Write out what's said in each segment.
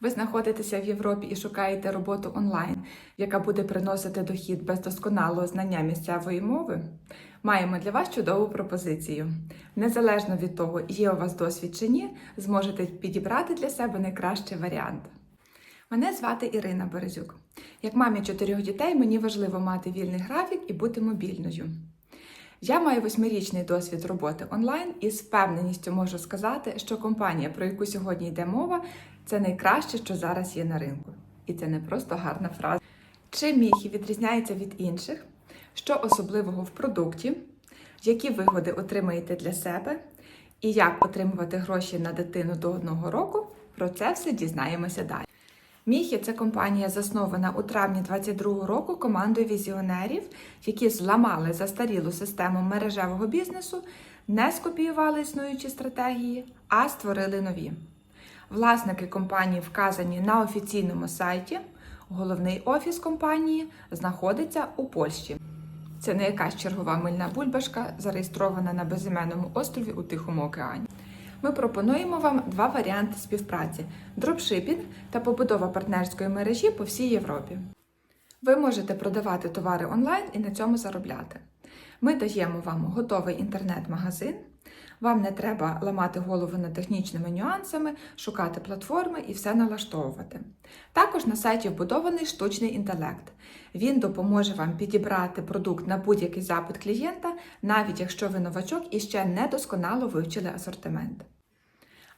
Ви знаходитеся в Європі і шукаєте роботу онлайн, яка буде приносити дохід без досконалого знання місцевої мови. Маємо для вас чудову пропозицію. Незалежно від того, є у вас досвід чи ні, зможете підібрати для себе найкращий варіант. Мене звати Ірина Березюк. Як мамі чотирьох дітей, мені важливо мати вільний графік і бути мобільною. Я маю восьмирічний досвід роботи онлайн і з впевненістю можу сказати, що компанія, про яку сьогодні йде мова, це найкраще, що зараз є на ринку. І це не просто гарна фраза. Чим міхі відрізняється від інших, що особливого в продукті, які вигоди отримаєте для себе, і як отримувати гроші на дитину до одного року, про це все дізнаємося далі. Міхі це компанія, заснована у травні 2022 року командою візіонерів, які зламали застарілу систему мережевого бізнесу, не скопіювали існуючі стратегії, а створили нові. Власники компанії вказані на офіційному сайті. Головний офіс компанії знаходиться у Польщі. Це не якась чергова мильна бульбашка, зареєстрована на безіменному острові у Тихому океані. Ми пропонуємо вам два варіанти співпраці: дропшипінг та побудова партнерської мережі по всій Європі. Ви можете продавати товари онлайн і на цьому заробляти. Ми даємо вам готовий інтернет-магазин. Вам не треба ламати голову над технічними нюансами, шукати платформи і все налаштовувати. Також на сайті вбудований штучний інтелект. Він допоможе вам підібрати продукт на будь-який запит клієнта, навіть якщо ви новачок і ще не досконало вивчили асортимент.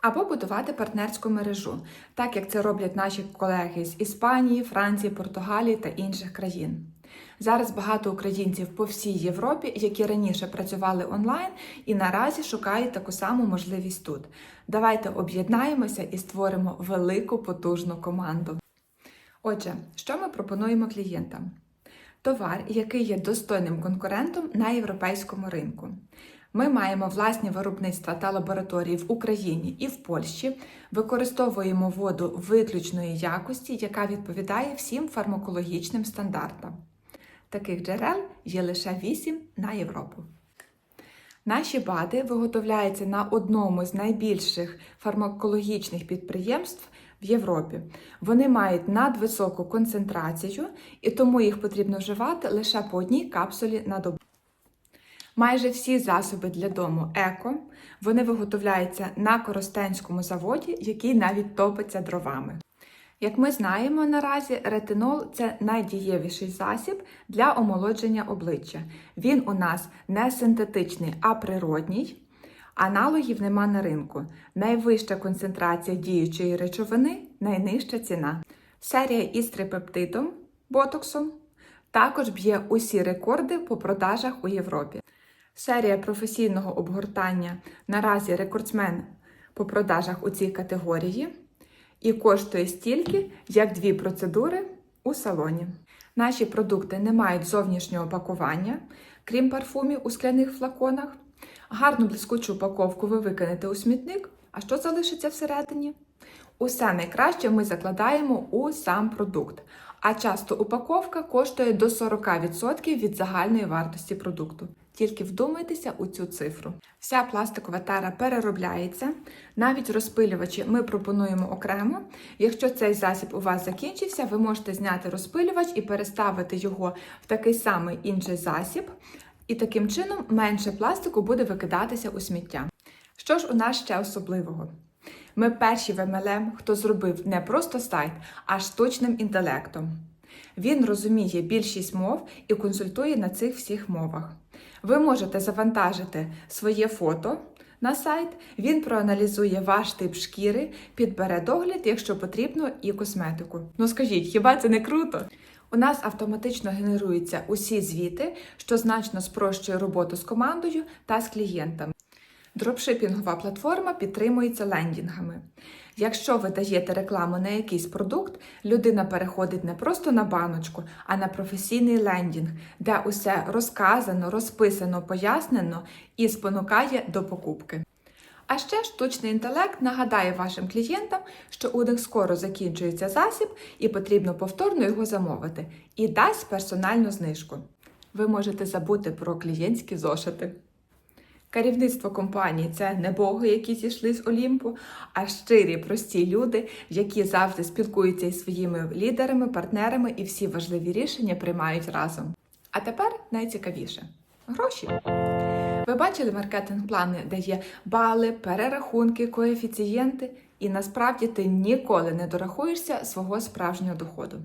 Або будувати партнерську мережу, так як це роблять наші колеги з Іспанії, Франції, Португалії та інших країн. Зараз багато українців по всій Європі, які раніше працювали онлайн і наразі шукають таку саму можливість тут. Давайте об'єднаємося і створимо велику потужну команду. Отже, що ми пропонуємо клієнтам? Товар, який є достойним конкурентом на європейському ринку. Ми маємо власні виробництва та лабораторії в Україні і в Польщі, використовуємо воду виключної якості, яка відповідає всім фармакологічним стандартам. Таких джерел є лише 8 на Європу. Наші БАДи виготовляються на одному з найбільших фармакологічних підприємств в Європі. Вони мають надвисоку концентрацію, і тому їх потрібно вживати лише по одній капсулі на добу. Майже всі засоби для дому еко вони виготовляються на Коростенському заводі, який навіть топиться дровами. Як ми знаємо наразі, ретинол це найдієвіший засіб для омолодження обличчя. Він у нас не синтетичний, а природній. Аналогів нема на ринку. Найвища концентрація діючої речовини, найнижча ціна. Серія із трипептидом, ботоксом також б'є усі рекорди по продажах у Європі. Серія професійного обгортання наразі рекордсмен по продажах у цій категорії і коштує стільки, як дві процедури у салоні. Наші продукти не мають зовнішнього пакування, крім парфумів у скляних флаконах. Гарну блискучу упаковку ви викинете у смітник. А що залишиться всередині? Усе найкраще ми закладаємо у сам продукт, а часто упаковка коштує до 40% від загальної вартості продукту. Тільки вдумайтеся у цю цифру. Вся пластикова тара переробляється. Навіть розпилювачі ми пропонуємо окремо. Якщо цей засіб у вас закінчився, ви можете зняти розпилювач і переставити його в такий самий інший засіб. І таким чином менше пластику буде викидатися у сміття. Що ж у нас ще особливого? Ми перші в MLM, хто зробив не просто сайт, а штучним інтелектом. Він розуміє більшість мов і консультує на цих всіх мовах. Ви можете завантажити своє фото на сайт, він проаналізує ваш тип шкіри, підбере догляд, якщо потрібно, і косметику. Ну скажіть, хіба це не круто? У нас автоматично генеруються усі звіти, що значно спрощує роботу з командою та з клієнтами. Дропшипінгова платформа підтримується лендінгами. Якщо ви даєте рекламу на якийсь продукт, людина переходить не просто на баночку, а на професійний лендінг, де усе розказано, розписано, пояснено і спонукає до покупки. А ще штучний інтелект нагадає вашим клієнтам, що у них скоро закінчується засіб і потрібно повторно його замовити, і дасть персональну знижку. Ви можете забути про клієнтські зошити. Керівництво компанії це не боги, які зійшли з Олімпу, а щирі, прості люди, які завжди спілкуються із своїми лідерами, партнерами і всі важливі рішення приймають разом. А тепер найцікавіше гроші. Ви бачили маркетинг-плани, де є бали, перерахунки, коефіцієнти, і насправді ти ніколи не дорахуєшся свого справжнього доходу.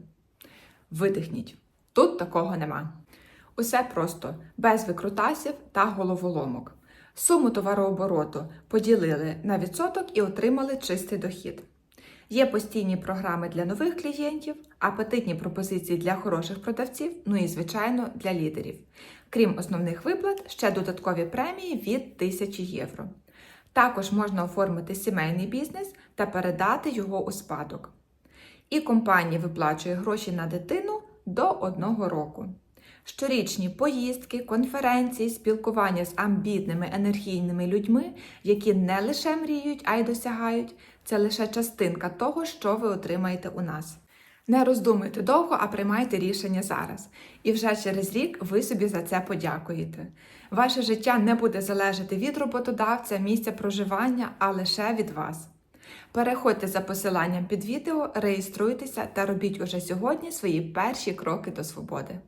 Видихніть. Тут такого нема. Усе просто без викрутасів та головоломок. Суму товарообороту поділили на відсоток і отримали чистий дохід. Є постійні програми для нових клієнтів, апетитні пропозиції для хороших продавців, ну і, звичайно, для лідерів. Крім основних виплат, ще додаткові премії від 1000 євро. Також можна оформити сімейний бізнес та передати його у спадок. І компанія виплачує гроші на дитину до одного року. Щорічні поїздки, конференції, спілкування з амбітними енергійними людьми, які не лише мріють, а й досягають, це лише частинка того, що ви отримаєте у нас. Не роздумуйте довго, а приймайте рішення зараз. І вже через рік ви собі за це подякуєте. Ваше життя не буде залежати від роботодавця, місця проживання, а лише від вас. Переходьте за посиланням під відео, реєструйтеся та робіть уже сьогодні свої перші кроки до свободи.